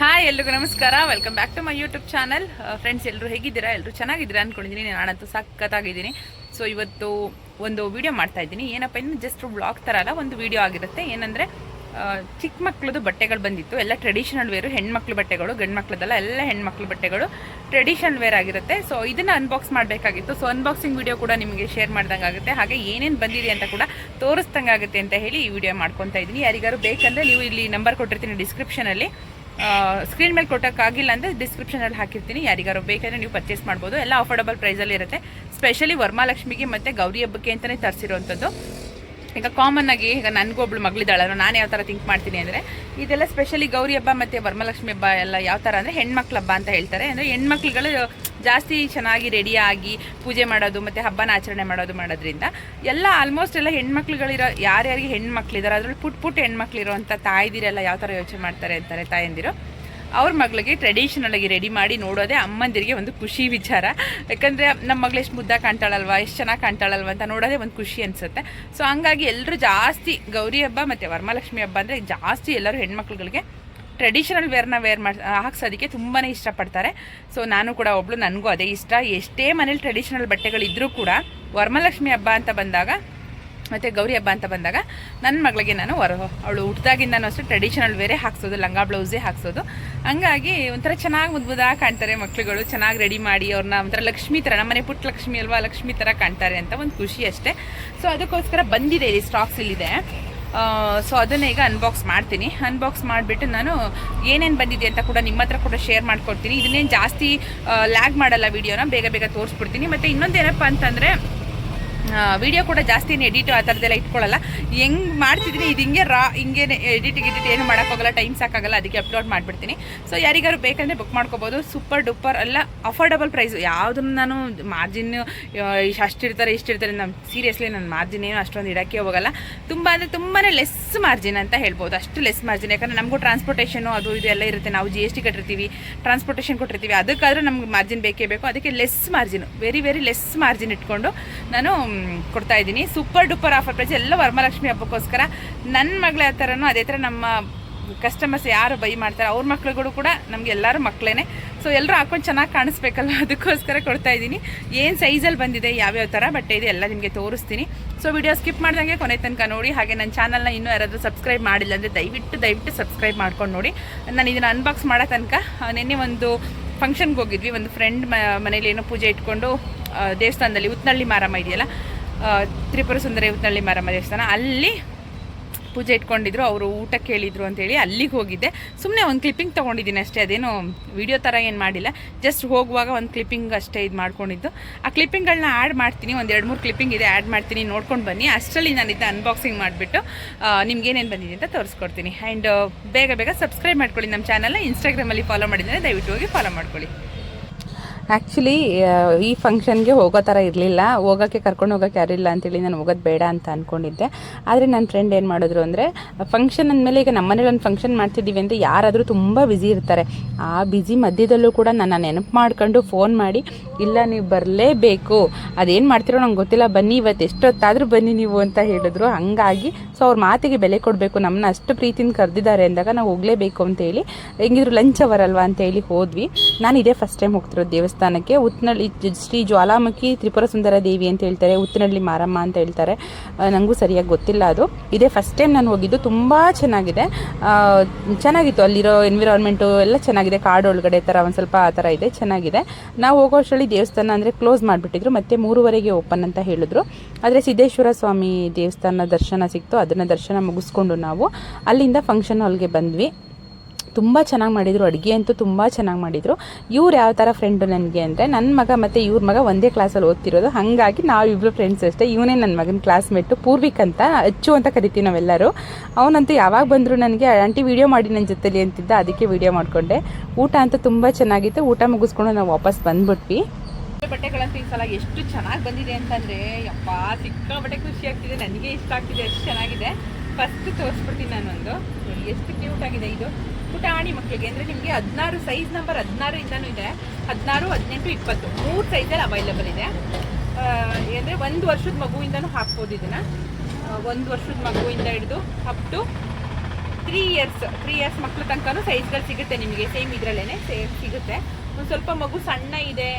Hi ಎಲ್ರಿಗೂ ನಮಸ್ಕಾರ. Welcome back to my YouTube channel friends ಎಲ್ಲರೂ ಹೇಗಿದ್ದೀರಾ? ಎಲ್ಲರೂ ಚೆನ್ನಾಗಿದ್ದೀರಾ ಅಂದ್ಕೊಂಡಿದ್ದೀನಿ ನಾನಂತೂ ಸಖತ್ತಾಗಿದ್ದೀನಿ. ಸೊ ಇವತ್ತು ಒಂದು ವೀಡಿಯೋ ಮಾಡ್ತಾ ಇದ್ದೀನಿ. ಏನಪ್ಪ ಇನ್ನು ಜಸ್ಟ್ ಬ್ಲಾಗ್ ಥರ ಅಲ್ಲ, ಒಂದು ವೀಡಿಯೋ ಆಗಿರುತ್ತೆ. ಏನಂದರೆ ಚಿಕ್ಕ ಮಕ್ಳದ್ದು ಬಟ್ಟೆಗಳು ಬಂದಿತ್ತು. ಎಲ್ಲ ಟ್ರೆಡಿಷನಲ್ ವೇರು ಹೆಣ್ಮಕ್ಳು ಬಟ್ಟೆಗಳು ಗಂಡು ಮಕ್ಳದಲ್ಲ ಎಲ್ಲ ಹೆಣ್ಮಕ್ಳು ಬಟ್ಟೆಗಳು ಟ್ರೆಡಿಷನಲ್ ವೇರ್ ಆಗಿರುತ್ತೆ. ಸೊ ಇದನ್ನು ಅನ್ಬಾಕ್ಸ್ ಮಾಡಬೇಕಾಗಿತ್ತು. ಸೊ ಅನ್ಬಾಕ್ಸಿಂಗ್ ವಿಡಿಯೋ ಕೂಡ ನಿಮಗೆ ಶೇರ್ ಮಾಡ್ದಂಗೆ ಆಗುತ್ತೆ. ಹಾಗೆ ಏನೇನು ಬಂದಿದೆ ಅಂತ ಕೂಡ ತೋರಿಸ್ದಂಗೆ ಆಗುತ್ತೆ ಅಂತ ಹೇಳಿ ಈ ವಿಡಿಯೋ ಮಾಡ್ಕೊತಾ ಇದ್ದೀನಿ. ಯಾರಿಗಾರು ಬೇಕಂದರೆ ನೀವು ಇಲ್ಲಿ ನಂಬರ್ ಕೊಟ್ಟಿರ್ತೀನಿ ಡಿಸ್ಕ್ರಿಪ್ಷನಲ್ಲಿ ಸ್ಕ್ರೀನ್ ಮೇಲೆ ಕೊಟ್ಟಕ್ಕಾಗಿಲ್ಲ ಅಂದರೆ ಡಿಸ್ಕ್ರಿಪ್ಷನಲ್ಲಿ ಹಾಕಿರ್ತೀನಿ. ಯಾರಿಗಾರು ಬೇಕಾದ್ರೆ ನೀವು ಪರ್ಚೇಸ್ ಮಾಡ್ಬೋದು. ಎಲ್ಲ ಅಫೋರ್ಡಬಲ್ ಪ್ರೈಸಲ್ಲಿ ಇರುತ್ತೆ. ಸ್ಪೆಷಲಿ ವರಮಹಾಲಕ್ಷ್ಮಿಗೆ ಮತ್ತು ಗೌರಿ ಹಬ್ಬಕ್ಕೆ ಅಂತಲೇ ತರಿಸಿರುವಂಥದ್ದು. ಈಗ ಕಾಮನ್ ಆಗಿ ಈಗ ನನಗೊಬ್ಳು ಮಗಳಿದ್ದಾಳೆ ನಾನು ಯಾವ ಥರ ಥಿಂಕ್ ಮಾಡ್ತೀನಿ ಅಂದರೆ ಇದೆಲ್ಲ ಸ್ಪೆಷಲಿ ಗೌರಿ ಹಬ್ಬ ಮತ್ತು ವರಮಲಕ್ಷ್ಮಿ ಹಬ್ಬ ಎಲ್ಲ ಯಾವ ಥರ ಅಂದರೆ ಹೆಣ್ಮಕ್ಳ ಹಬ್ಬ ಅಂತ ಹೇಳ್ತಾರೆ. ಅಂದರೆ ಹೆಣ್ಮಕ್ಳುಗಳು ಜಾಸ್ತಿ ಚೆನ್ನಾಗಿ ರೆಡಿಯಾಗಿ ಪೂಜೆ ಮಾಡೋದು ಮತ್ತು ಹಬ್ಬನ ಆಚರಣೆ ಮಾಡೋದು ಮಾಡೋದ್ರಿಂದ ಎಲ್ಲ ಆಲ್ಮೋಸ್ಟ್ ಎಲ್ಲ ಹೆಣ್ಮಕ್ಳುಗಳಿರೋ ಯಾರ್ಯಾರಿಗೆ ಹೆಣ್ಮಕ್ಳಿದ್ದಾರೆ ಅದರಲ್ಲಿ ಪುಟ್ ಪುಟ್ ಹೆಣ್ಮಕ್ಳಿರೋಂಥ ತಾಯ್ದಿರೆಲ್ಲ ಯಾವ ಥರ ಯೋಚನೆ ಮಾಡ್ತಾರೆ ಅಂತಾರೆ ತಾಯಂದಿರು. ಅವ್ರ ಮಗಳಿಗೆ ಟ್ರೆಡಿಷನಲ್ ಆಗಿ ರೆಡಿ ಮಾಡಿ ನೋಡೋದೇ ಅಮ್ಮಂದಿರಿಗೆ ಒಂದು ಖುಷಿ ವಿಚಾರ. ಯಾಕಂದರೆ ನಮ್ಮ ಮಗಳು ಎಷ್ಟು ಮುದ್ದ ಕಾಣ್ತಾಳಲ್ವಾ, ಎಷ್ಟು ಚೆನ್ನಾಗಿ ಕಾಣ್ತಾಳಲ್ವ ಅಂತ ನೋಡೋದೇ ಒಂದು ಖುಷಿ ಅನಿಸುತ್ತೆ. ಸೊ ಹಂಗಾಗಿ ಎಲ್ಲರೂ ಜಾಸ್ತಿ ಗೌರಿ ಹಬ್ಬ ಮತ್ತು ವರಮಹಾಲಕ್ಷ್ಮಿ ಹಬ್ಬ ಅಂದರೆ ಜಾಸ್ತಿ ಎಲ್ಲರೂ ಹೆಣ್ಮಕ್ಳುಗಳಿಗೆ ಟ್ರೆಡಿಷನಲ್ ವೇರ್ನ ವೇರ್ ಮಾಡಿ, ಹಾಕ್ಸೋದಕ್ಕೆ ತುಂಬಾ ಇಷ್ಟಪಡ್ತಾರೆ. ಸೊ ನಾನು ಕೂಡ ಒಬ್ಳು, ನನಗೂ ಅದೇ ಇಷ್ಟ. ಎಷ್ಟೇ ಮನೇಲಿ ಟ್ರೆಡಿಷನಲ್ ಬಟ್ಟೆಗಳಿದ್ದರೂ ಕೂಡ ವರಮಹಾಲಕ್ಷ್ಮಿ ಹಬ್ಬ ಅಂತ ಬಂದಾಗ ಮತ್ತು ಗೌರಿ ಹಬ್ಬ ಅಂತ ಬಂದಾಗ ನನ್ನ ಮಗಳಿಗೆ ನಾನು ಹೊರ ಅವಳು ಹುಟ್ಟಿದಾಗಿಂದನೂ ಅಷ್ಟು ಟ್ರೆಡಿಷನಲ್ ವೇರೆ ಹಾಕ್ಸೋದು, ಲಂಗಾ ಬ್ಲೌಸೇ ಹಾಕ್ಸೋದು. ಹಂಗಾಗಿ ಒಂಥರ ಚೆನ್ನಾಗಿ ಮುದ್ಬುದಾಗಿ ಕಾಣ್ತಾರೆ ಮಕ್ಳುಗಳು, ಚೆನ್ನಾಗಿ ರೆಡಿ ಮಾಡಿ ಅವ್ರನ್ನ ಒಂಥರ ಲಕ್ಷ್ಮಿ ಥರ ನಮ್ಮನೆ ಪುಟ್ಟ ಲಕ್ಷ್ಮಿ ಅಲ್ವಾ, ಲಕ್ಷ್ಮಿ ಥರ ಕಾಣ್ತಾರೆ ಅಂತ ಒಂದು ಖುಷಿ ಅಷ್ಟೇ. ಸೊ ಅದಕ್ಕೋಸ್ಕರ ಬಂದಿದೆ ಇಲ್ಲಿ ಸ್ಟಾಕ್ಸ್ ಇಲ್ಲಿದೆ. ಸೊ ಅದನ್ನು ಈಗ ಅನ್ಬಾಕ್ಸ್ ಮಾಡ್ತೀನಿ. ಅನ್ಬಾಕ್ಸ್ ಮಾಡಿಬಿಟ್ಟು ನಾನು ಏನೇನು ಬಂದಿದೆ ಅಂತ ಕೂಡ ನಿಮ್ಮ ಹತ್ರ ಕೂಡ ಶೇರ್ ಮಾಡ್ಕೊಡ್ತೀನಿ. ಇದನ್ನೇನು ಜಾಸ್ತಿ ಲ್ಯಾಗ್ ಮಾಡಲ್ಲ ವೀಡಿಯೋನ ಬೇಗ ಬೇಗ ತೋರಿಸ್ಬಿಡ್ತೀನಿ. ಮತ್ತು ಇನ್ನೊಂದು ಏನಪ್ಪ ಅಂತಂದರೆ ವಿಡಿಯೋ ಕೂಡ ಜಾಸ್ತಿ ಏನು ಎಡಿಟ್ ಆ ಥರದ್ದೆಲ್ಲ ಇಟ್ಕೊಳ್ಳಲ್ಲ. ಹೆಂಗೆ ಮಾಡ್ತಿದ್ದೀನಿ ಇದು ಹಿಂಗೆ ರಾ, ಹಿಂಗೆ ಎಡಿಟ್ ಗಿಡಿಟ್ ಏನು ಮಾಡೋಕ್ಕಾಗಲ್ಲ ಟೈಮ್ ಸಾಕಾಗಲ್ಲ, ಅದಕ್ಕೆ ಅಪ್ಲೋಡ್ ಮಾಡಿಬಿಡ್ತೀನಿ. ಸೊ ಯಾರಿಗಾರು ಬೇಕಂದರೆ ಬುಕ್ ಮಾಡ್ಕೋಬೋದು. ಸೂಪರ್ ಡೂಪರ್ ಎಲ್ಲ ಅಫೋರ್ಡಬಲ್ ಪ್ರೈಸ್ ಯಾವುದನ್ನು ನಾನು ಮಾರ್ಜಿನ್ ಅಷ್ಟಿರ್ತಾರೆ ಇಷ್ಟಿರ್ತಾರೆ ನಮ್ಮ ಸೀರಿಯಸ್ಲಿ ನನ್ನ ಮಾರ್ಜಿನ್ ಏನು ಅಷ್ಟೊಂದು ಇಡೋಕ್ಕೆ ಹೋಗಲ್ಲ. ತುಂಬ ಅಂದರೆ ತುಂಬಾ ಲೆಸ್ ಮಾರ್ಜಿನ್ ಅಂತ ಹೇಳ್ಬೋದು. ಅಷ್ಟು ಲೆಸ್ ಮಾರ್ಜಿನ್ ಯಾಕಂದರೆ ನಮಗೂ ಟ್ರಾನ್ಸ್ಪೋರ್ಟೇಷನು ಅದು ಇದು ಎಲ್ಲ ಇರುತ್ತೆ. ನಾವು ಜಿ ಎಸ್ ಟಿ ಕಟ್ಟಿರ್ತೀವಿ ಟ್ರಾನ್ಸ್ಪೋರ್ಟೇಷನ್ ಕೊಟ್ಟಿರ್ತೀವಿ. ಅದಕ್ಕಾದರೂ ನಮ್ಗೆ ಮಾರ್ಜಿನ್ ಬೇಕೇ ಬೇಕು. ಅದಕ್ಕೆ less margin very very less margin ಇಟ್ಕೊಂಡು ನಾನು ಕೊಡ್ತಾ ಇದ್ದೀನಿ. ಸೂಪರ್ ಡೂಪರ್ ಆಫರ್ ಪ್ರೈಸ್ ಎಲ್ಲ ವರಮಹಾಲಕ್ಷ್ಮಿ ಹಬ್ಬಕ್ಕೋಸ್ಕರ ನನ್ನ ಮಗಳ ಥರನೂ ಅದೇ ಥರ ನಮ್ಮ ಕಸ್ಟಮರ್ಸ್ ಯಾರು ಬೈ ಮಾಡ್ತಾರೆ ಅವ್ರ ಮಕ್ಳುಗಳು ಕೂಡ ನಮ್ಗೆ ಎಲ್ಲರೂ ಮಕ್ಕಳೇ ಸೊ ಎಲ್ಲರೂ ಹಾಕೊಂಡು ಚೆನ್ನಾಗಿ ಕಾಣಿಸ್ಬೇಕಲ್ಲ ಅದಕ್ಕೋಸ್ಕರ ಕೊಡ್ತಾ ಇದ್ದೀನಿ. ಏನು ಸೈಜಲ್ಲಿ ಬಂದಿದೆ, ಯಾವ್ಯಾವ ಥರ ಬಟ್ಟೆ ಇದೆ ಎಲ್ಲ ನಿಮಗೆ ತೋರಿಸ್ತೀನಿ. ಸೊ ವಿಡಿಯೋ ಸ್ಕಿಪ್ ಮಾಡ್ದಂಗೆ ಕೊನೆ ತನಕ ನೋಡಿ. ಹಾಗೆ ನನ್ನ ಚಾನಲ್ನ ಇನ್ನೂ ಯಾರಾದರೂ ಸಬ್ಸ್ಕ್ರೈಬ್ ಮಾಡಿಲ್ಲ ಅಂದರೆ ದಯವಿಟ್ಟು ದಯವಿಟ್ಟು ಸಬ್ಸ್ಕ್ರೈಬ್ ಮಾಡ್ಕೊಂಡು ನೋಡಿ. ನಾನು ಇದನ್ನು ಅನ್ಬಾಕ್ಸ್ ಮಾಡೋ ತನಕ ನಿನ್ನೆ ಒಂದು ಫಂಕ್ಷನ್ಗೆ ಹೋಗಿದ್ವಿ. ಒಂದು ಫ್ರೆಂಡ್ ಮನೇಲಿ ಏನೋ ಪೂಜೆ ಇಟ್ಕೊಂಡು ದೇವಸ್ಥಾನದಲ್ಲಿ ಉತ್ನಳ್ಳಿ ಮಾರಮ್ಮ ಇದೆಯಲ್ಲ? ತ್ರಿಪುರ ಸುಂದರಿ ಉತ್ನಳ್ಳಿ ಮಾರಮ್ಮ ದೇವಸ್ಥಾನ. ಅಲ್ಲಿ ಪೂಜೆ ಇಟ್ಕೊಂಡಿದ್ರು, ಅವರು ಊಟ ಕೇಳಿದ್ರು ಅಂತೇಳಿ ಅಲ್ಲಿಗೆ ಹೋಗಿದ್ದೆ. ಸುಮ್ಮನೆ ಒಂದು ಕ್ಲಿಪ್ಪಿಂಗ್ ತೊಗೊಂಡಿದ್ದೀನಿ ಅಷ್ಟೇ, ಅದೇನು ವಿಡಿಯೋ ಥರ ಏನು ಮಾಡಿಲ್ಲ. ಜಸ್ಟ್ ಹೋಗುವಾಗ ಒಂದು ಕ್ಲಿಪ್ಪಿಂಗ್ ಅಷ್ಟೇ ಇದು ಮಾಡ್ಕೊಂಡಿದ್ದು. ಆ ಕ್ಲಿಪ್ಪಿಂಗ್ಗಳನ್ನ ಆ್ಯಡ್ ಮಾಡ್ತೀನಿ, ಒಂದು ಎರಡು ಮೂರು ಕ್ಲಿಪ್ಪಿಂಗ್ ಇದೆ ಆ್ಯಡ್ ಮಾಡ್ತೀನಿ, ನೋಡ್ಕೊಂಡು ಬನ್ನಿ. ಅಷ್ಟರಲ್ಲಿ ನಾನು ಇದ್ದ ಅನ್ಬಾಕ್ಸಿಂಗ್ ಮಾಡಿಬಿಟ್ಟು ನಿಮ್ಗೇನೇನು ಬಂದಿದೆ ಅಂತ ತೋರಿಸ್ಕೊಡ್ತೀನಿ. ಆ್ಯಂಡ್ ಬೇಗ ಬೇಗ ಸಬ್ಸ್ಕ್ರೈಬ್ ಮಾಡ್ಕೊಳ್ಳಿ ನಮ್ಮ ಚಾನಲ್ನ ಇನ್ಸ್ಟಾಗ್ರಾಮಲ್ಲಿ ಫಾಲೋ ಮಾಡಿದರೆ ದಯವಿಟ್ಟು ಹೋಗಿ ಫಾಲೋ ಮಾಡ್ಕೊಳ್ಳಿ. ಆ್ಯಕ್ಚುಲಿ ಈ ಫಂಕ್ಷನ್ಗೆ ಹೋಗೋ ಥರ ಇರಲಿಲ್ಲ. ಹೋಗೋಕ್ಕೆ ಕರ್ಕೊಂಡು ಹೋಗೋಕ್ಕೆ ಯಾರಿಲ್ಲ ಅಂತೇಳಿ ನಾನು ಹೋಗೋದು ಬೇಡ ಅಂತ ಅಂದ್ಕೊಂಡಿದ್ದೆ ಆದರೆ ನನ್ನ ಫ್ರೆಂಡ್ ಏನು ಮಾಡಿದ್ರು ಅಂದರೆ ಫಂಕ್ಷನ್ ಅಂದಮೇಲೆ ಈಗ ನಮ್ಮನೇಲಿ ಒಂದು ಫಂಕ್ಷನ್ ಮಾಡ್ತಿದ್ದೀವಿ ಅಂತ ಯಾರಾದರೂ ತುಂಬ ಬ್ಯುಸಿ ಇರ್ತಾರೆ. ಆ ಬ್ಯುಸಿ ಮಧ್ಯದಲ್ಲೂ ಕೂಡ ನನ್ನ ನೆನಪು ಮಾಡ್ಕೊಂಡು ಫೋನ್ ಮಾಡಿ, ಇಲ್ಲ, ನೀವು ಬರಲೇಬೇಕು. ಅದೇನು ಮಾಡ್ತಿರೋ ನಂಗೆ ಗೊತ್ತಿಲ್ಲ. ಬನ್ನಿ ಇವತ್ತು ಎಷ್ಟೊತ್ತಾದರೂ ಬನ್ನಿ ನೀವು ಅಂತ ಹೇಳಿದ್ರು. ಹಂಗಾಗಿ ಸೊ ಅವ್ರ ಮಾತಿಗೆ ಬೆಲೆ ಕೊಡಬೇಕು. ನಮ್ಮನ್ನ ಅಷ್ಟು ಪ್ರೀತಿಯಿಂದ ಕರೆದಿದ್ದಾರೆ ಅಂದಾಗ ನಾವು ಹೋಗಲೇಬೇಕು ಅಂತೇಳಿ ಹೆಂಗಿದ್ರು ಲಂಚ್ ಅವರ್ ಅಲ್ವಾ ಅಂತೇಳಿ ಹೋದ್ವಿ. ನಾನು ಇದೇ ಫಸ್ಟ್ ಟೈಮ್ ಹೋಗ್ತಿರೋದು ದೇವಸ್ಥಾನಕ್ಕೆ ಉತ್ನಳ್ಳಿ ಶ್ರೀ ಜ್ವಾಲಾಮುಖಿ ತ್ರಿಪುರ ಸುಂದರ ದೇವಿ ಅಂತ ಹೇಳ್ತಾರೆ, ಉತ್ನಳ್ಳಿ ಮಾರಮ್ಮ ಅಂತ ಹೇಳ್ತಾರೆ. ನನಗೂ ಸರಿಯಾಗಿ ಗೊತ್ತಿಲ್ಲ ಅದು. ಇದೇ ಫಸ್ಟ್ ಟೈಮ್ ನಾನು ಹೋಗಿದ್ದು, ತುಂಬ ಚೆನ್ನಾಗಿದೆ. ಚೆನ್ನಾಗಿತ್ತು ಅಲ್ಲಿರೋ ಎನ್ವಿರಾನ್ಮೆಂಟು ಎಲ್ಲ ಚೆನ್ನಾಗಿದೆ, ಕಾಡು ಒಳಗಡೆ ಥರ ಒಂದು ಸ್ವಲ್ಪ ಆ ಥರ ಇದೆ, ಚೆನ್ನಾಗಿದೆ. ನಾವು ಹೋಗೋ ಅಷ್ಟರಲ್ಲಿ ದೇವಸ್ಥಾನ ಅಂದರೆ ಕ್ಲೋಸ್ ಮಾಡಿಬಿಟ್ಟಿದ್ರು, ಮತ್ತೆ ಮೂರುವರೆಗೆ ಓಪನ್ ಅಂತ ಹೇಳಿದ್ರು. ಆದರೆ ಸಿದ್ದೇಶ್ವರ ಸ್ವಾಮಿ ದೇವಸ್ಥಾನ ದರ್ಶನ ಸಿಕ್ತು, ಅದನ್ನು ದರ್ಶನ ಮುಗಿಸ್ಕೊಂಡು ನಾವು ಅಲ್ಲಿಂದ ಫಂಕ್ಷನ್ ಹಾಲ್ಗೆ ಬಂದ್ವಿ. ತುಂಬ ಚೆನ್ನಾಗಿ ಮಾಡಿದರು, ಅಡುಗೆ ಅಂತೂ ತುಂಬ ಚೆನ್ನಾಗಿ ಮಾಡಿದರು. ಇವ್ರು ಯಾವ ಥರ ಫ್ರೆಂಡು ನನಗೆ ಅಂದರೆ ನನ್ನ ಮಗ ಮತ್ತು ಇವ್ರ ಮಗ ಒಂದೇ ಕ್ಲಾಸಲ್ಲಿ ಓದ್ತಿರೋದು. ಹಾಗಾಗಿ ನಾವಿಬ್ಬರು ಫ್ರೆಂಡ್ಸ್ ಅಷ್ಟೇ, ಇವನೇ ನನ್ನ ಮಗನ ಕ್ಲಾಸ್ಮೇಟು ಪೂರ್ವಿಕ್ ಅಂತ, ಅಚ್ಚು ಅಂತ ಕರಿತೀವಿ ನಾವೆಲ್ಲರೂ. ಅವನಂತೂ ಯಾವಾಗ ಬಂದರು ನನಗೆ, ಆಂಟಿ ವಿಡಿಯೋ ಮಾಡಿ ನನ್ನ ಜೊತೆಲಿ ಅಂತಿದ್ದ, ಅದಕ್ಕೆ ವೀಡಿಯೋ ಮಾಡಿಕೊಂಡೆ. ಊಟ ಅಂತೂ ತುಂಬ ಚೆನ್ನಾಗಿತ್ತು. ಊಟ ಮುಗಿಸ್ಕೊಂಡು ನಾವು ವಾಪಸ್ ಬಂದ್ಬಿಟ್ವಿ. ಬಟ್ಟೆಗಳಂತೂ ಈ ಸಲ ಎಷ್ಟು ಚೆನ್ನಾಗಿ ಬಂದಿದೆ ಅಂತಂದರೆ, ಯಪ್ಪ ಸಿಕ್ಕಾಬಟ್ಟೆ ಖುಷಿ ಆಗ್ತಿದೆ. ನನಗೆ ಇಷ್ಟ ಆಗ್ತಿದೆ ಎಷ್ಟು ಚೆನ್ನಾಗಿದೆ. ಫಸ್ಟ್ ತೋರಿಸ್ಬಿಡ್ತೀನಿ ನಾನೊಂದು. ಎಷ್ಟು ಕ್ಯೂಟ್ ಆಗಿದೆ ಇದು. ಪುಟಾಣಿ ಮಕ್ಕಳಿಗೆ ಅಂದರೆ ನಿಮಗೆ ಹದಿನಾರು ಸೈಜ್ ನಂಬರ್ ಹದಿನಾರು ಇಂದಾನು ಇದೆ. ಹದಿನಾರು, ಹದಿನೆಂಟು, ಇಪ್ಪತ್ತು. ಮೂರು ಸೈಜಲ್ಲಿ ಅವೈಲೇಬಲ್ ಇದೆ. ಅಂದರೆ ಒಂದು ವರ್ಷದ ಮಗುವಿಂದನೂ ಹಾಕ್ಬೋದು ಇದನ್ನು. ಒಂದು ವರ್ಷದ ಮಗುವಿಂದ ಹಿಡಿದು up to three years three years ಮಕ್ಳ ತನಕನೂ ಸೈಜ್ಗಳು ಸಿಗುತ್ತೆ ನಿಮಗೆ. ಸೇಮ್ ಇದರಲ್ಲೇ ಸೇಮ್ ಸಿಗುತ್ತೆ. ಒಂದು ಸ್ವಲ್ಪ ಮಗು ಸಣ್ಣ ಇದೆ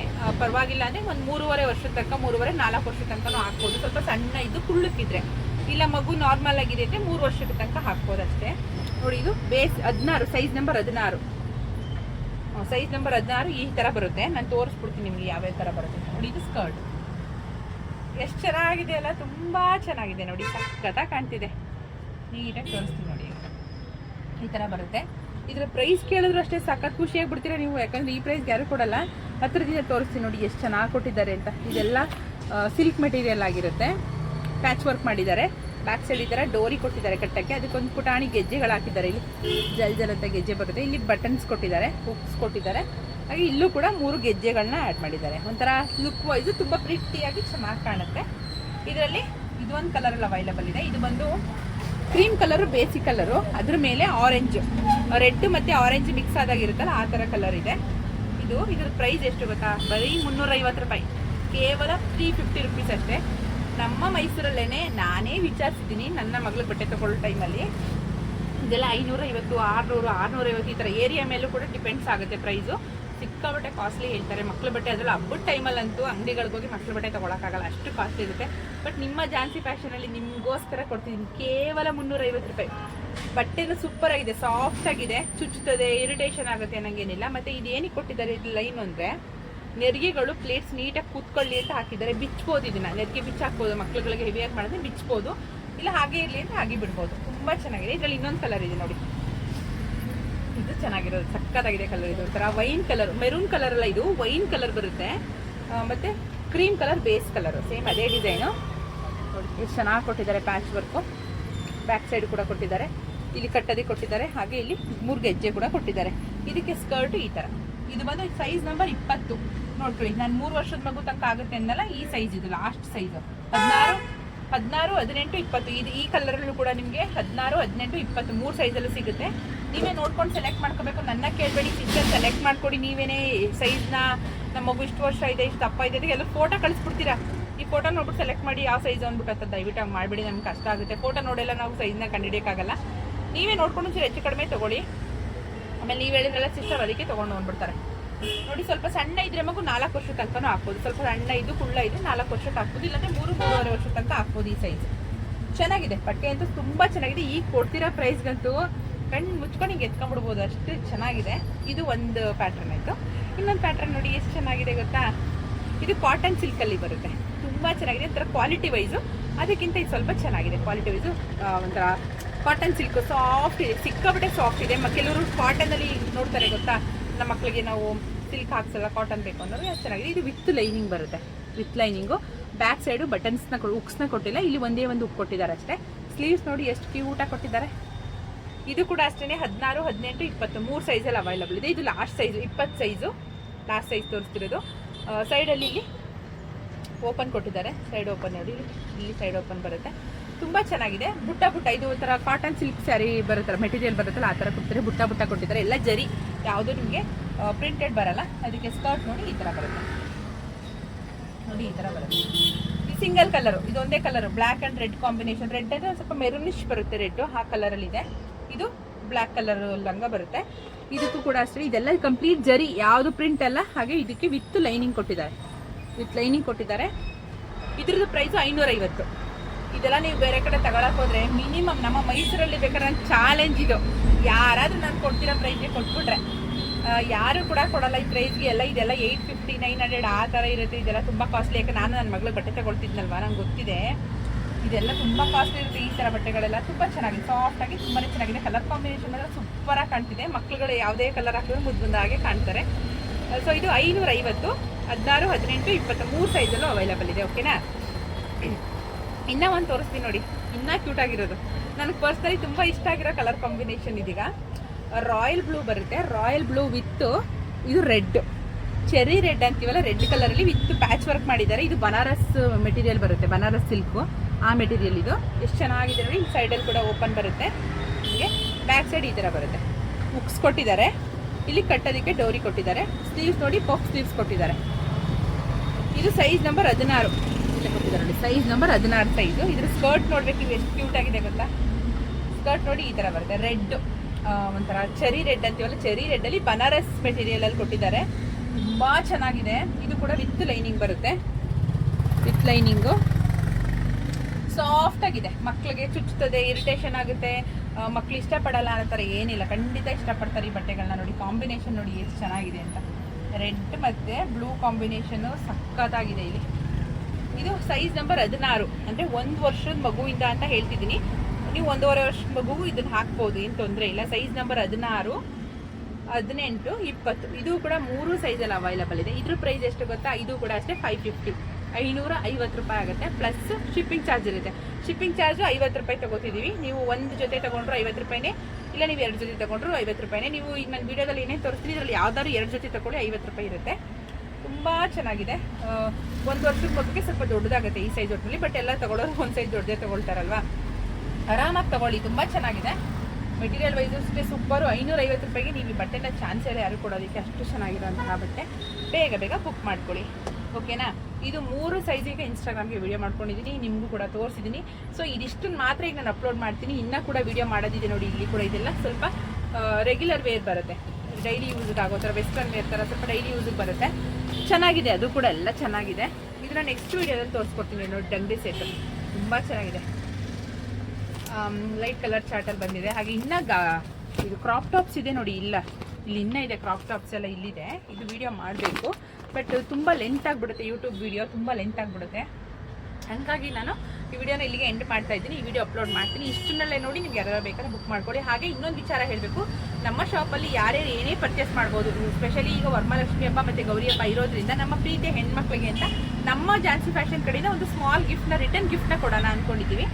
ಪರವಾಗಿಲ್ಲ ಅಂದರೆ ಒಂದು ಮೂರುವರೆ ವರ್ಷದ ತನಕ, ಮೂರುವರೆ, ನಾಲ್ಕು ವರ್ಷದ ತನಕನೂ ಹಾಕ್ಬೋದು. ಸ್ವಲ್ಪ ಸಣ್ಣ ಇದ್ದು ಕುಳ್ಳಕ್ಕಿದ್ರೆ ಇಲ್ಲ ಮಗು ನಾರ್ಮಲ್ ಆಗಿದೆ ಅಂದರೆ ಮೂರು ವರ್ಷದ ತನಕ ಹಾಕ್ಬೋದು ಅಷ್ಟೇ ನೋಡಿ, ಇದು ಬೇಸ್ ಹದಿನಾರು ಸೈಜ್ ನಂಬರ್ ಹದಿನಾರು. ಸೈಜ್ ನಂಬರ್ ಹದಿನಾರು ಈ ಥರ ಬರುತ್ತೆ. ನಾನು ತೋರಿಸ್ಬಿಡ್ತೀನಿ ನಿಮಗೆ ಯಾವ್ಯಾವ ಥರ ಬರುತ್ತೆ. ನೋಡಿ, ಇದು ಸ್ಕರ್ಟ್ ಎಷ್ಟು ಚೆನ್ನಾಗಿದೆ ಅಲ್ಲ? ತುಂಬಾ ಚೆನ್ನಾಗಿದೆ. ನೋಡಿ, ಸಖತ್ತಾಗಿ ಕಾಣ್ತಿದೆ. ನೀಟಾಗಿ ತೋರಿಸ್ತೀನಿ ನೋಡಿ. ಈ ಥರ ಬರುತ್ತೆ. ಇದ್ರ ಪ್ರೈಸ್ ಕೇಳಿದ್ರು ಅಷ್ಟೇ ಸಖತ್ ಖುಷಿಯಾಗಿ ಬಿಡ್ತೀರಾ ನೀವು? ಯಾಕಂದ್ರೆ ಈ ಪ್ರೈಸ್ ಯಾರು ಕೊಡಲ್ಲ. ಹತ್ರದಿಂದ ತೋರಿಸ್ತೀನಿ ನೋಡಿ, ಎಷ್ಟು ಚೆನ್ನಾಗಿ ಕೊಟ್ಟಿದ್ದಾರೆ ಅಂತ. ಇದೆಲ್ಲ ಸಿಲ್ಕ್ ಮೆಟೀರಿಯಲ್ ಆಗಿರುತ್ತೆ. ಪ್ಯಾಚ್ ವರ್ಕ್ ಮಾಡಿದ್ದಾರೆ. ಬ್ಯಾಕ್ ಸೈಡ್ ಈ ಥರ ಡೋರಿ ಕೊಟ್ಟಿದ್ದಾರೆ ಕಟ್ಟಕ್ಕೆ. ಅದಕ್ಕೊಂದು ಪುಟಾಣಿ ಗೆಜ್ಜೆಗಳು ಹಾಕಿದ್ದಾರೆ. ಇಲ್ಲಿ ಜಲ್ ಜಲ್ ಅಂತ ಗೆಜ್ಜೆ ಬರುತ್ತೆ. ಇಲ್ಲಿ ಬಟನ್ಸ್ ಕೊಟ್ಟಿದ್ದಾರೆ ಹುಕ್ಸ್ ಕೊಟ್ಟಿದ್ದಾರೆ. ಹಾಗೆ ಇಲ್ಲೂ ಕೂಡ ಮೂರು ಗೆಜ್ಜೆಗಳನ್ನ ಆ್ಯಡ್ ಮಾಡಿದ್ದಾರೆ. ಒಂಥರ ಲುಕ್ ವೈಸು ತುಂಬ ಪ್ರಿಟ್ಟಿಯಾಗಿ ಚೆನ್ನಾಗಿ ಕಾಣುತ್ತೆ. ಇದರಲ್ಲಿ ಇದೊಂದು ಕಲರಲ್ಲಿ ಅವೈಲಬಲ್ ಇದೆ. ಇದು ಬಂದು ಕ್ರೀಮ್ ಕಲರು ಬೇಸಿಕ್ ಕಲರು ಅದ್ರ ಮೇಲೆ ಆರೆಂಜ್ ರೆಡ್ ಮತ್ತೆ ಆರೆಂಜ್ ಮಿಕ್ಸ್ ಆದಾಗಿರುತ್ತಲ್ಲ, ಆ ಥರ ಕಲರ್ ಇದೆ. ಇದು ಇದ್ರ ಪ್ರೈಸ್ ಎಷ್ಟು ಗೊತ್ತಾ? ಬರೀ ಮುನ್ನೂರೈವತ್ತು ರೂಪಾಯಿ. ಕೇವಲ ತ್ರೀ ಫಿಫ್ಟಿ ರುಪೀಸ್ ಅಷ್ಟೇ. ನಮ್ಮ ಮೈಸೂರಲ್ಲೇನೆ ನಾನೇ ವಿಚಾರಿಸಿದ್ದೀನಿ ನನ್ನ ಮಗಳು ಬಟ್ಟೆ ತಗೊಳ್ಳೋ ಟೈಮಲ್ಲಿ ಇದೆಲ್ಲ ಐನೂರ ಐವತ್ತು ಆರುನೂರು ಐವತ್ತು ಈ ಥರ ಏರಿಯಾ ಮೇಲೂ ಕೂಡ ಡಿಪೆಂಡ್ಸ್ ಆಗುತ್ತೆ ಪ್ರೈಸು. ಸಿಕ್ಕಾಬಟ್ಟೆ ಕಾಸ್ಟ್ಲಿ ಹೇಳ್ತಾರೆ. ಮಕ್ಳ ಬಟ್ಟೆ ಅದರಲ್ಲಿ ಹಬ್ಬದ ಟೈಮಲ್ಲಂತೂ ಅಂಗಡಿಗಳಿಗೆ ಹೋಗಿ ಮಕ್ಳ ಬಟ್ಟೆ ತೊಗೊಳಕ್ಕಾಗಲ್ಲ. ಅಷ್ಟು ಕಾಸ್ಟ್ಲಿ ಇರುತ್ತೆ. ಬಟ್ ನಿಮ್ಮ ಜಾನ್ಸಿ ಫ್ಯಾಷನಲ್ಲಿ ನಿಮಗೋಸ್ಕರ ಕೊಡ್ತಿದ್ದೀನಿ. ಕೇವಲ ಮುನ್ನೂರೈವತ್ತು ರೂಪಾಯಿ. ಬಟ್ಟೆನೂ ಸೂಪರ್ ಆಗಿದೆ. ಸಾಫ್ಟ್ ಆಗಿದೆ. ಚುಚ್ಚುತ್ತದೆ. ಇರಿಟೇಷನ್ ಆಗುತ್ತೆ. ಅನ್ನೋಂಗೇನಿಲ್ಲ ಮತ್ತು ಇದೇನಿಗೆ ಕೊಟ್ಟಿದ್ದಾರೆ? ಇದು ಲೈನ್ ಅಂದರೆ ನೆರಿಗೆಗಳು ಪ್ಲೇಟ್ಸ್ ನೀಟಾಗಿ ಕೂತ್ಕೊಳ್ಳಿ ಅಂತ ಹಾಕಿದ್ದಾರೆ. ಬಿಚ್ಬೋದು ಇದನ್ನ. ನೆರಿಗೆ ಬಿಚ್ಚಿ ಹಾಕ್ಬೋದು ಮಕ್ಳುಗಳಿಗೆ ಹೆವಿಯಾಗಿ ಮಾಡಿದ್ರೆ ಬಿಚ್ಬೋದು. ಇಲ್ಲ ಹಾಗೆ ಇರಲಿ ಅಂತ ಹಾಗೆ ಬಿಡ್ಬೋದು. ತುಂಬ ಚೆನ್ನಾಗಿದೆ. ಇದರಲ್ಲಿ ಇನ್ನೊಂದು ಕಲರ್ ಇದೆ ನೋಡಿ. ಇದು ಚೆನ್ನಾಗಿರೋದು. ಸಕ್ಕತ್ತಾಗಿದೆ ಕಲರ್ ಇದು. ಒಂಥರ ವೈನ್ ಕಲರ್ ಮೆರೂನ್ ಕಲರ್ ಅಲ್ಲ ಇದು. ವೈನ್ ಕಲರ್ ಬರುತ್ತೆ. ಮತ್ತೆ cream colour base colour same ಅದೇ ಡಿಸೈನು ಎಷ್ಟು ಚೆನ್ನಾಗಿ ಕೊಟ್ಟಿದ್ದಾರೆ ಪ್ಯಾಚ್ ವರ್ಕು ಬ್ಯಾಕ್ ಸೈಡ್ ಕೂಡ ಕೊಟ್ಟಿದ್ದಾರೆ. ಇಲ್ಲಿ ಕಟ್ಟದಿ ಕೊಟ್ಟಿದ್ದಾರೆ. ಹಾಗೆ ಇಲ್ಲಿ ಮೂರು ಗೆಜ್ಜೆ ಕೂಡ ಕೊಟ್ಟಿದ್ದಾರೆ. ಇದಕ್ಕೆ ಸ್ಕರ್ಟ್ ಈ ಥರ ಇದು ಬಂದು ಸೈಜ್ ನಂಬರ್ ಇಪ್ಪತ್ತು. ನೋಡ್ಕೊಳ್ಳಿ ನಾನು ಮೂರು ವರ್ಷದ ಮಗು ತನಕ ಆಗುತ್ತೆ ಅನ್ನಲ್ಲ ಈ ಸೈಜ್ ಇದು ಲಾಸ್ಟ್ ಸೈಜ್ ಹದಿನಾರು ಹದಿನಾರು, ಹದಿನೆಂಟು, ಇಪ್ಪತ್ತು. ಇದು ಈ ಕಲರಲ್ಲೂ ಕೂಡ ನಿಮಗೆ ಹದಿನಾರು, ಹದಿನೆಂಟು, ಇಪ್ಪತ್ತು ಮೂರು ಸೈಜಲ್ಲೂ ಸಿಗುತ್ತೆ. ನೀವೇ ನೋಡ್ಕೊಂಡು ಸೆಲೆಕ್ಟ್ ಮಾಡ್ಕೋಬೇಕು. ನನ್ನ ಕೇಳಬೇಡಿ ಸಿಸ್ಟರ್ ಸೆಲೆಕ್ಟ್ ಮಾಡ್ಕೊಡಿ ನೀವೇನೇ ಸೈಜ್ನ ನಮ್ಮ ಮಗು ಇಷ್ಟು ವರ್ಷ ಇದೆ, ಇಷ್ಟು ದಪ್ಪ ಇದೆ ಎಲ್ಲ ಫೋಟೋ ಕಳಿಸ್ಬಿಡ್ತೀರಾ? ಈ ಫೋಟೋ ನೋಡ್ಬಿಟ್ಟು ಸೆಲೆಕ್ಟ್ ಮಾಡಿ ಯಾವ ಸೈಜ್ ಅಂದ್ಬಿಟ್ಟು ಅಂತ ದಯವಿಟ್ಟು ಹಂಗೆ ಮಾಡಿಬಿಡಿ, ನಮ್ಗೆ ಕಷ್ಟ ಆಗುತ್ತೆ. ಫೋಟೋ ನೋಡೆಲ್ಲ ನಾವು ಸೈಜ್ನ ಕಂಡುಹಿಡಿಯೋಕ್ಕಾಗಲ್ಲ ನೀವೇ ನೋಡ್ಕೊಂಡು ಹೆಚ್ಚು ಕಡಿಮೆ ತೊಗೊಳ್ಳಿ. ಆಮೇಲೆ ನೀವು ಹೇಳಿದ್ರೆಲ್ಲ ಸಿಸ್ಟರ್ ಅದಕ್ಕೆ ತೊಗೊಂಡು ಹೋಗ್ಬಿಡ್ತಾರೆ. ನೋಡಿ ಸ್ವಲ್ಪ ಸಣ್ಣ ಇದ್ರೆ ಮಗು ನಾಲ್ಕು ವರ್ಷ ತನಕನೂ ಹಾಕ್ಬೋದು. ಸ್ವಲ್ಪ ಸಣ್ಣ ಇದು ಕುಳ್ಳ ಇದ್ರೆ ನಾಲ್ಕು ವರ್ಷಕ್ಕೆ ಹಾಕ್ಬೋದು. ಇಲ್ಲಾಂದ್ರೆ ಮೂರು, ಮೂರುವರೆ ವರ್ಷ ತನಕ ಹಾಕ್ಬೋದು ಈ ಸೈಜ್ ಚೆನ್ನಾಗಿದೆ. ಬಟ್ಟೆ ಅಂತೂ ತುಂಬ ಚೆನ್ನಾಗಿದೆ. ಈಗ ಕೊಡ್ತಿರೋ ಪ್ರೈಸ್ಗಂತೂ ಕಣ್ಣು ಮುಚ್ಕೊಂಡು ಹಿಂಗೆ ಎತ್ಕೊಂಡ್ಬಿಡ್ಬೋದು. ಅಷ್ಟು ಚೆನ್ನಾಗಿದೆ. ಇದು ಒಂದು ಪ್ಯಾಟ್ರನ್ ಆಯಿತು. ಇನ್ನೊಂದು ಪ್ಯಾಟ್ರನ್ ನೋಡಿ ಎಷ್ಟು ಚೆನ್ನಾಗಿದೆ ಗೊತ್ತಾ? ಇದು ಕಾಟನ್ ಸಿಲ್ಕಲ್ಲಿ ಬರುತ್ತೆ. ತುಂಬ ಚೆನ್ನಾಗಿದೆ. ಒಂಥರ ಕ್ವಾಲಿಟಿ ವೈಸು ಅದಕ್ಕಿಂತ ಇದು ಸ್ವಲ್ಪ ಚೆನ್ನಾಗಿದೆ. ಕ್ವಾಲಿಟಿ ವೈಸು ಒಂಥರ ಕಾಟನ್ ಸಿಲ್ಕ್ ಸಾಫ್ಟ್ ಇದೆ ಸಿಕ್ಕಾಬಿಟ್ಟೆ ಸಾಫ್ಟ್ ಇದೆ. ಕೆಲವರು ಕಾಟನಲ್ಲಿ ನೋಡ್ತಾರೆ ಗೊತ್ತಾ? ನಮ್ಮ ಮಕ್ಕಳಿಗೆ ನಾವು ಸಿಲ್ಕ್ ಹಾಕ್ಸಲ್ಲ ಕಾಟನ್ ಬೇಕು ಅನ್ನೋದು ಚೆನ್ನಾಗಿದೆ. ಇದು ವಿತ್ ಲೈನಿಂಗ್ ಬರುತ್ತೆ. ವಿತ್ ಲೈನಿಂಗು ಬ್ಯಾಕ್ ಸೈಡು ಬಟನ್ಸ್ನ ಉಕ್ಸ್ನ ಕೊಟ್ಟಿಲ್ಲ. ಇಲ್ಲಿ ಒಂದೇ ಒಂದು ಉಕ್ ಕೊಟ್ಟಿದ್ದಾರೆ ಅಷ್ಟೇ. ಸ್ಲೀವ್ಸ್ ನೋಡಿ ಎಷ್ಟು ಕ್ಯೂಟಾಗಿ ಕೊಟ್ಟಿದ್ದಾರೆ. ಇದು ಕೂಡ ಅಷ್ಟೇ ಹದಿನಾರು, ಹದಿನೆಂಟು, ಇಪ್ಪತ್ತು. ಮೂರು ಸೈಜಲ್ಲಿ ಅವೈಲಬಲ್ ಇದೆ. ಇದು ಲಾಸ್ಟ್ ಸೈಜು ಇಪ್ಪತ್ತು ಸೈಜು ಲಾಸ್ಟ್ ಸೈಜ್ ತೋರಿಸ್ತಿರೋದು. ಸೈಡಲ್ಲಿ ಇಲ್ಲಿ ಓಪನ್ ಕೊಟ್ಟಿದ್ದಾರೆ. ಸೈಡ್ ಓಪನ್ ನೋಡಿ. ಇಲ್ಲಿ ಸೈಡ್ ಓಪನ್ ಬರುತ್ತೆ. ತುಂಬ ಚೆನ್ನಾಗಿದೆ. ಬುಟ್ಟ ಬುಟ್ಟ, ಇದು ಒಂಥರ ಕಾಟನ್ ಸಿಲ್ಕ್ ಸ್ಯಾರಿ ಬರುತ್ತಲ್ಲ ಮೆಟೀರಿಯಲ್ ಬರುತ್ತಲ್ಲ, ಆ ಥರ ಕೊಡ್ತಾರೆ. ಬುಟ್ಟ ಬುಟ್ಟ ಕೊಟ್ಟಿದ್ದಾರೆ. ಎಲ್ಲ ಜರಿ, ಯಾವುದು ನಿಮಗೆ ಪ್ರಿಂಟೆಡ್ ಬರಲ್ಲ. ಅದಕ್ಕೆ ಸ್ಕರ್ಟ್ ನೋಡಿ ಈ ಥರ ಬರುತ್ತೆ. ನೋಡಿ ಈ ಥರ ಬರುತ್ತೆ. ಸಿಂಗಲ್ ಕಲರು ಇದು ಒಂದೇ colour black and red combination red ಅಂದರೆ ಸ್ವಲ್ಪ ಮೆರೂನಿಶ್ ಬರುತ್ತೆ ರೆಡ್ ಆ ಕಲರಲ್ಲಿದೆ ಇದು. ಬ್ಲ್ಯಾಕ್ ಕಲರ್ ಲಂಗ ಬರುತ್ತೆ. ಇದಕ್ಕೂ ಕೂಡ ಅಷ್ಟೇ. ಇದೆಲ್ಲ ಕಂಪ್ಲೀಟ್ ಜರಿ, ಯಾವುದು ಪ್ರಿಂಟ್ ಅಲ್ಲ, ಹಾಗೆ ಇದಕ್ಕೆ ವಿತ್ ಲೈನಿಂಗ್ ಕೊಟ್ಟಿದ್ದಾರೆ. ವಿತ್ ಲೈನಿಂಗ್ ಕೊಟ್ಟಿದ್ದಾರೆ. ಇದ್ರದ್ದು ಪ್ರೈಸು ಐನೂರೈವತ್ತು. ಇದೆಲ್ಲ ನೀವು ಬೇರೆ ಕಡೆ ತಗೊಳಕ್ ಹೋದ್ರೆ ಮಿನಿಮಮ್ ನಮ್ಮ ಮೈಸೂರಲ್ಲಿ ಬೇಕಾದ್ರೆ ಚಾಲೆಂಜ್ ಇದು. ಯಾರಾದ್ರೂ ನಾನು ಕೊಡ್ತಿರೋ ಪ್ರೈಸ್ಗೆ ಕೊಟ್ಬಿಟ್ರೆ. ಯಾರು ಕೂಡ ಕೊಡಲ್ಲ ಈ ಪ್ರೈಸ್ಗೆ ಎಲ್ಲ ಇದೆಲ್ಲ ಏಯ್ಟ್ ಫಿಫ್ಟಿ ನೈನ್ ಹಂಡ್ರೆಡ್ ಆ ಥರ ಇರುತ್ತೆ. ಇದೆಲ್ಲ ತುಂಬ ಕಾಸ್ಟ್ಲಿ ಯಾಕೆ ನಾನು ನನ್ನ ಮಗಳು ಬಟ್ಟೆ ತಗೊಳ್ತಿದ್ನಲ್ವಾ, ನಂಗೆ ಗೊತ್ತಿದೆ. ಇದೆಲ್ಲ ತುಂಬ ಕಾಸ್ಟ್ಲಿ ಇರುತ್ತೆ ಈ ಥರ ಬಟ್ಟೆಗಳೆಲ್ಲ. ತುಂಬ ಚೆನ್ನಾಗಿದೆ. ಸಾಫ್ಟ್ ಆಗಿ ತುಂಬಾ ಚೆನ್ನಾಗಿದೆ. ಕಲರ್ ಕಾಂಬಿನೇಷನ್ ಎಲ್ಲ ಸೂಪರಾಗಿ ಕಾಣ್ತಿದೆ. ಮಕ್ಕಳುಗಳು ಯಾವುದೇ ಕಲರ್ ಹಾಕಿದ್ರು ಮುದ್ದು ಹಾಗೆ ಕಾಣ್ತಾರೆ. ಸೊ ಇದು ಐನೂರ ಐವತ್ತು ಹದಿನಾರು, ಹದಿನೆಂಟು, ಇಪ್ಪತ್ತು ಮೂರು ಸೈಜಲ್ಲೂ ಅವೈಲಬಲ್ ಇದೆ. ಓಕೆನಾ ಇನ್ನ ಒಂದು ತೋರಿಸ್ತೀನಿ ನೋಡಿ. ಇನ್ನ ಕ್ಯೂಟ್ ಆಗಿರೋದು. ನನಗೆ ಪರ್ಸ್ನಲಿ ತುಂಬ ಇಷ್ಟ ಆಗಿರೋ ಕಲರ್ ಕಾಂಬಿನೇಷನ್ ಇದೀಗ. ರಾಯಲ್ ಬ್ಲೂ ಬರುತ್ತೆ. ರಾಯಲ್ ಬ್ಲೂ ವಿತ್ ಇದು ರೆಡ್ ಚೆರಿ ರೆಡ್ ಅಂತೀವಲ್ಲ ರೆಡ್ ಕಲರಲ್ಲಿ ವಿತ್ ಪ್ಯಾಚ್ ವರ್ಕ್ ಮಾಡಿದ್ದಾರೆ. ಇದು ಬನಾರಸ್ ಮೆಟೀರಿಯಲ್ ಬರುತ್ತೆ. ಬನಾರಸ್ ಸಿಲ್ಕು ಆ ಮೆಟೀರಿಯಲ್ ಇದು. ಎಷ್ಟು ಚೆನ್ನಾಗಿದೆ ನೋಡಿ. ಈ ಸೈಡಲ್ಲಿ ಕೂಡ ಓಪನ್ ಬರುತ್ತೆ. ಹಿಂಗೆ ಬ್ಯಾಕ್ ಸೈಡ್ ಈ ಥರ ಬರುತ್ತೆ. ಬುಕ್ಸ್ ಕೊಟ್ಟಿದ್ದಾರೆ. ಇಲ್ಲಿ ಕಟ್ಟೋದಕ್ಕೆ ಡೋರಿ ಕೊಟ್ಟಿದ್ದಾರೆ. ಸ್ಲೀವ್ಸ್ ನೋಡಿ ಪಫ್ ಸ್ಲೀವ್ಸ್ ಕೊಟ್ಟಿದ್ದಾರೆ. ಇದು ಸೈಜ್ ನಂಬರ್ ಹದಿನಾರು. ಇಲ್ಲಿ ಕೊಟ್ಟಿದ್ದಾರೆ ನೋಡಿ. ಸೈಜ್ ನಂಬರ್ ಹದಿನಾರು ಸೈಜು ಇದ್ರ ಸ್ಕರ್ಟ್ ನೋಡ್ಬೇಕು ಇವು ಎಷ್ಟು ಕ್ಯೂಟ್ ಆಗಿದೆ ಗೊತ್ತಾ? ಸ್ಕರ್ಟ್ ನೋಡಿ ಈ ಥರ ಬರುತ್ತೆ. ರೆಡ್ ಒಂಥರ ಚೆರಿ ರೆಡ್ ಅಂತೀವಲ್ಲ ಚೆರಿ ರೆಡ್ ಅಲ್ಲಿ ಬನಾರಸ್ ಮೆಟೀರಿಯಲ್ ಅಲ್ಲಿ ಕೊಟ್ಟಿದ್ದಾರೆ. ತುಂಬ ಚೆನ್ನಾಗಿದೆ. ಇದು ಕೂಡ ವಿತ್ ಲೈನಿಂಗ್ ಬರುತ್ತೆ. ವಿತ್ ಲೈನಿಂಗು ಸಾಫ್ಟ್ ಆಗಿದೆ. ಮಕ್ಕಳಿಗೆ ಚುಚ್ಚುತ್ತದೆ ಇರಿಟೇಷನ್ ಆಗುತ್ತೆ. ಮಕ್ಳು ಇಷ್ಟಪಡಲ್ಲ ಅನ್ನೋ ಥರ ಏನಿಲ್ಲ. ಖಂಡಿತ ಇಷ್ಟಪಡ್ತಾರೆ ಈ ಬಟ್ಟೆಗಳನ್ನ ನೋಡಿ. ಕಾಂಬಿನೇಷನ್ ನೋಡಿ ಎಷ್ಟು ಚೆನ್ನಾಗಿದೆ ಅಂತ. ರೆಡ್ ಮತ್ತೆ ಬ್ಲೂ ಕಾಂಬಿನೇಷನ್ ಸಖತ್ತಾಗಿದೆ ಇಲ್ಲಿ. ಇದು ಸೈಜ್ ನಂಬರ್ ಹದಿನಾರು. ಅಂದರೆ ಒಂದು ವರ್ಷದ ಮಗುವಿಂದ ಅಂತ ಹೇಳ್ತಿದ್ದೀನಿ. ನೀವು ಒಂದೂವರೆ ವರ್ಷದ ಮಗುವು ಇದನ್ನ ಹಾಕ್ಬೋದು, ಏನು ತೊಂದರೆ ಇಲ್ಲ. ಸೈಜ್ ನಂಬರ್ ಹದಿನಾರು, ಹದಿನೆಂಟು, ಇಪ್ಪತ್ತು. ಇದು ಕೂಡ ಮೂರು ಸೈಜಲ್ಲಿ ಅವೈಲಬಲ್ ಇದೆ. ಇದ್ರ ಪ್ರೈಸ್ ಎಷ್ಟು ಗೊತ್ತಾ? ಇದು ಕೂಡ ಅಷ್ಟೇ ಫೈವ್ ಫಿಫ್ಟಿ ಐನೂರ ಐವತ್ತು ರೂಪಾಯಿ ಆಗುತ್ತೆ. ಪ್ಲಸ್ ಶಿಪ್ಪಿಂಗ್ ಚಾರ್ಜ್ ಇರುತ್ತೆ. ಶಿಪ್ಪಿಂಗ್ ಚಾರ್ಜು ಐವತ್ತು ರೂಪಾಯಿ ತಗೋತಿದ್ದೀವಿ ನೀವು ಒಂದು ಜೊತೆ ತಗೊಂಡ್ರು ಐವತ್ತು ರೂಪಾಯಿನೇ, ಇಲ್ಲ ನೀವು ಎರಡು ಜೊತೆ ತಗೊಂಡ್ರು ಐವತ್ತು ರೂಪಾಯಿನೇ. ನೀವು ಈಗ ನನ್ನ ವಿಡಿಯೋದಲ್ಲಿ ಏನೇ ತೋರಿಸ್ತೀನಿ, ಇದರಲ್ಲಿ ಯಾವ್ದಾದ್ರು ಎರಡು ಜೊತೆ ತೊಗೊಳ್ಳಿ ಐವತ್ತು ರೂಪಾಯಿ ಇರುತ್ತೆ. ತುಂಬ ಚೆನ್ನಾಗಿದೆ. ಒಂದು ವರ್ಷದ ಮಗುಗೆ ಸ್ವಲ್ಪ ದೊಡ್ಡದಾಗುತ್ತೆ ಈ ಸೈಜ್ ಒಟ್ಟಿನಲ್ಲಿ ಬಟ್ ಎಲ್ಲ ತಗೊಳ್ಳೋರು ಒಂದು ಸೈಜ್ ದೊಡ್ಡದೇ ತಗೊಳ್ತಾರಲ್ವಾ? ಆರಾಮಾಗಿ ತಗೊಳ್ಳಿ, ತುಂಬ ಚೆನ್ನಾಗಿದೆ. ಮೆಟೀರಿಯಲ್ ವೈಸ್ ಅಷ್ಟೇ ಸೂಪರು ಐನೂರ ಐವತ್ತು ರೂಪಾಯಿಗೆ ನೀವು ಈ ಬಟ್ಟೆನ ಚಾನ್ಸ್ ಹೇಳಿ ಯಾರು ಕೊಡೋದಕ್ಕೆ ಅಷ್ಟು ಚೆನ್ನಾಗಿರೋಂತಹ ಬಟ್ಟೆ ಬೇಗ ಬೇಗ ಬುಕ್ ಮಾಡ್ಕೊಳ್ಳಿ. ಓಕೆನಾ ಇದು ಮೂರು ಸೈಜಿಗೆ ಇನ್ಸ್ಟಾಗ್ರಾಮ್ಗೆ ವಿಡಿಯೋ ಮಾಡ್ಕೊಂಡಿದ್ದೀನಿ ನಿಮಗೂ ಕೂಡ ತೋರಿಸಿದ್ದೀನಿ ಸೊ ಇದಿಷ್ಟನ್ನು ಮಾತ್ರ ಈಗ ನಾನು ಅಪ್ಲೋಡ್ ಮಾಡ್ತೀನಿ. ಇನ್ನೂ ಕೂಡ ವಿಡಿಯೋ ಮಾಡೋದಿದೆ ನೋಡಿ, ಇಲ್ಲಿ ಕೂಡ ಇದೆಲ್ಲ. ಸ್ವಲ್ಪ ರೆಗ್ಯುಲರ್ ವೇರ್ ಬರುತ್ತೆ. ಡೈಲಿ ಯೂಸಿಗೆ ಆಗೋ ಥರ ವೆಸ್ಟರ್ನ್ ವೇರ್ ಥರ ಸ್ವಲ್ಪ ಡೈಲಿ ಯೂಸಿಗೆ ಬರುತ್ತೆ. ಚೆನ್ನಾಗಿದೆ, ಅದು ಕೂಡ ಎಲ್ಲ ಚೆನ್ನಾಗಿದೆ. ಇದನ್ನ ನೆಕ್ಸ್ಟ್ ವೀಡಿಯೋದಲ್ಲಿ ತೋರಿಸ್ಕೊಡ್ತೀನಿ ನೋಡಿ ಡಂಗ್ರಿ ಸೆಟ್ ತುಂಬ ಚೆನ್ನಾಗಿದೆ. ಲೈಟ್ ಕಲರ್ ಚಾರ್ಟಲ್ಲಿ ಬಂದಿದೆ. ಹಾಗೆ ಇನ್ನೂ ಗಾ, ಇದು ಕ್ರಾಪ್ ಟಾಪ್ಸ್ ಇದೆ ನೋಡಿ, ಇಲ್ಲ. ಇಲ್ಲಿ ಇನ್ನೂ ಇದೆ ಕ್ರಾಪ್ ಟಾಪ್ಸ್ ಎಲ್ಲ ಇಲ್ಲಿದೆ. ಇದು ವಿಡಿಯೋ ಮಾಡಬೇಕು. ಬಟ್ ತುಂಬ ಲೆಂತ್ ಆಗಿಬಿಡುತ್ತೆ ಯೂಟ್ಯೂಬ್ ವಿಡಿಯೋ ತುಂಬ ಲೆಂತ್ ಆಗಿಬಿಡುತ್ತೆ. ಹಂಗಾಗಿ ನಾನು ಈ ವಿಡಿಯೋನ ಇಲ್ಲಿಗೆ ಎಂಡ್ ಮಾಡ್ತಾ ಇದ್ದೀನಿ. ಈ ವಿಡಿಯೋ ಅಪ್ಲೋಡ್ ಮಾಡ್ತೀನಿ. ಇಷ್ಟನ್ನಲ್ಲೇ ನೋಡಿ ನಿಮ್ಗೆ ಯಾರು ಬೇಕಾದ್ರೆ ಬುಕ್ ಮಾಡ್ಕೊಳ್ಳಿ. ಹಾಗೆ ಇನ್ನೊಂದು ವಿಚಾರ ಹೇಳಬೇಕು. ನಮ್ಮ ಶಾಪಲ್ಲಿ ಯಾರ್ಯಾರು ಏನೇ ಪರ್ಚೇಸ್ ಮಾಡ್ಬೋದು ಸ್ಪೆಷಲಿ ಈಗ ವರಮಹಾಲಕ್ಷ್ಮಿ ಹಬ್ಬ ಮತ್ತು ಗೌರಿ ಹಬ್ಬ ಇರೋದ್ರಿಂದ ನಮ್ಮ ಪ್ರೀತಿಯ ಹೆಣ್ಮಕ್ಳಿಗೆ ಅಂತ ನಮ್ಮ ಜಾನ್ಸಿ ಫ್ಯಾಷನ್ ಕಡೆಯಿಂದ ಒಂದು ಸ್ಮಾಲ್ ಗಿಫ್ಟ್ನ ರಿಟರ್ನ್ ಗಿಫ್ಟ್ನ ಕೊಡೋಣ ಅಂದ್ಕೊಂಡಿದ್ದೀವಿ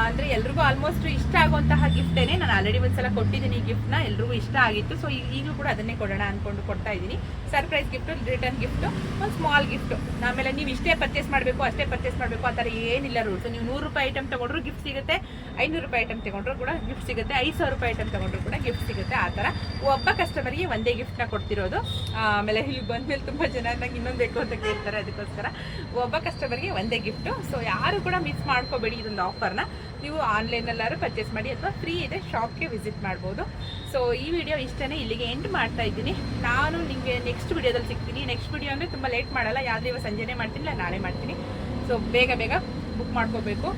ಅಂದ್ರೆ ಎಲ್ರಿಗೂ ಆಲ್ಮೋಸ್ಟ್ ಇಷ್ಟ ಆಗುವಂತಹ ಗಿಫ್ಟೇನೆ ನಾನು ಆಲ್ರೆಡಿ ಒಂದ್ಸಲ ಕೊಟ್ಟಿದ್ದೀನಿ ಈ ಗಿಫ್ಟ್ನ ಎಲ್ರಿಗೂ ಇಷ್ಟ ಆಗಿತ್ತು. ಸೊ ಈಗಲೂ ಕೂಡ ಅದನ್ನೇ ಕೊಡೋಣ ಅನ್ಕೊಂಡು ಕೊಡ್ತಾ ಇದ್ದೀನಿ. ಸರ್ಪ್ರೈಸ್ ಗಿಫ್ಟ್ ರಿಟರ್ನ್ ಗಿಫ್ಟ್ ಒಂದು ಸ್ಮಾಲ್ ಗಿಫ್ಟ್ ಆಮೇಲೆ ನೀವು ಇಷ್ಟೇ ಪರ್ಚೇಸ್ ಮಾಡಬೇಕು, ಅಷ್ಟೇ ಪರ್ಚೇಸ್ ಮಾಡಬೇಕು ಆ ಥರ ಏನಿಲ್ಲ ರೂಲ್ಸ್ ನೀವು ನೂರು ರೂಪಾಯಿ ಐಟಮ್ ತಗೊಂಡ್ರು ಗಿಫ್ಟ್ ಸಿಗುತ್ತೆ, ಐನೂರು ರೂಪಾಯಿ ಐಟಮ್ ತಗೊಂಡ್ರು ಕೂಡ ಗಿಫ್ಟ್ ಸಿಗುತ್ತೆ, ಐದು ಸಾವಿರ ರೂಪಾಯಿ ಐಟಮ್ ತಗೊಂಡ್ರು ಕೂಡ ಗಿಫ್ಟ್ ಸಿಗುತ್ತೆ ಆ ಥರ. ಒಬ್ಬ ಕಸ್ಟಮರ್ಗೆ ಒಂದೇ ಗಿಫ್ಟ್ನ ಕೊಡ್ತಿರೋದು. ಆಮೇಲೆ ಇಲ್ಲಿ ಬಂದಮೇಲೆ ತುಂಬ ಜನ ನಂಗೆ ಇನ್ನೊಂದು ಬೇಕು ಅಂತ ಕೇಳ್ತಾರೆ ಅದಕ್ಕೋಸ್ಕರ. ಒಬ್ಬ ಕಸ್ಟಮರ್ಗೆ ಒಂದೇ ಗಿಫ್ಟು ಸೊ ಯಾರು ಕೂಡ ಮಿಸ್ ಮಾಡ್ಕೋಬೇಡಿ ಇದೊಂದು ಆಫರ್ನ ನೀವು ಆನ್ಲೈನಲ್ಲಾದ್ರೂ ಪರ್ಚೇಸ್ ಮಾಡಿ ಅಥವಾ ಫ್ರೀ ಇದೆ ಶಾಪ್ಗೆ ವಿಸಿಟ್ ಮಾಡ್ಬೋದು. ಸೊ ಈ ವಿಡಿಯೋ ಇಷ್ಟೇ ಇಲ್ಲಿಗೆ ಎಂಡ್ ಮಾಡ್ತಾ ಇದ್ದೀನಿ. ನಾನು ನಿಮಗೆ ನೆಕ್ಸ್ಟ್ ವಿಡಿಯೋದಲ್ಲಿ ಸಿಗ್ತೀನಿ. ನೆಕ್ಸ್ಟ್ ವಿಡಿಯೋ ಅಂದರೆ ತುಂಬ ಲೇಟ್ ಮಾಡಲ್ಲ. ಯಾವುದೇ ಇವಾಗ ಸಂಜೆನೇ ಮಾಡ್ತೀನಿ, ಇಲ್ಲ ನಾಳೆ ಮಾಡ್ತೀನಿ. ಸೊ ಬೇಗ ಬೇಗ ಬುಕ್ ಮಾಡ್ಕೋಬೇಕು.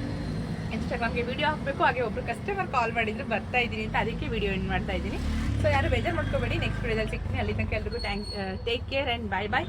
ಇನ್ಸ್ಟಾಗ್ರಾಮ್ಗೆ ವಿಡಿಯೋ ಹಾಕಬೇಕು. ಹಾಗೆ ಒಬ್ರು ಕಸ್ಟಮರ್ ಕಾಲ್ ಮಾಡಿದ್ರು, ಬರ್ತಾ ಇದ್ದೀನಿ ಅಂತ ಅದಕ್ಕೆ ವಿಡಿಯೋ ಎಂಡ್ ಮಾಡ್ತಾ ಇದ್ದೀನಿ. ಸೊ ಯಾರು ಬೇಜಾರು ಮಾಡ್ಕೋಬೇಡಿ. ನೆಕ್ಸ್ಟ್ ವಿಡಿಯೋದಲ್ಲಿ ಸಿಗ್ತೀನಿ. ಅಲ್ಲಿ ತನಕ ಎಲ್ರಿಗೂ thank take care and bye bye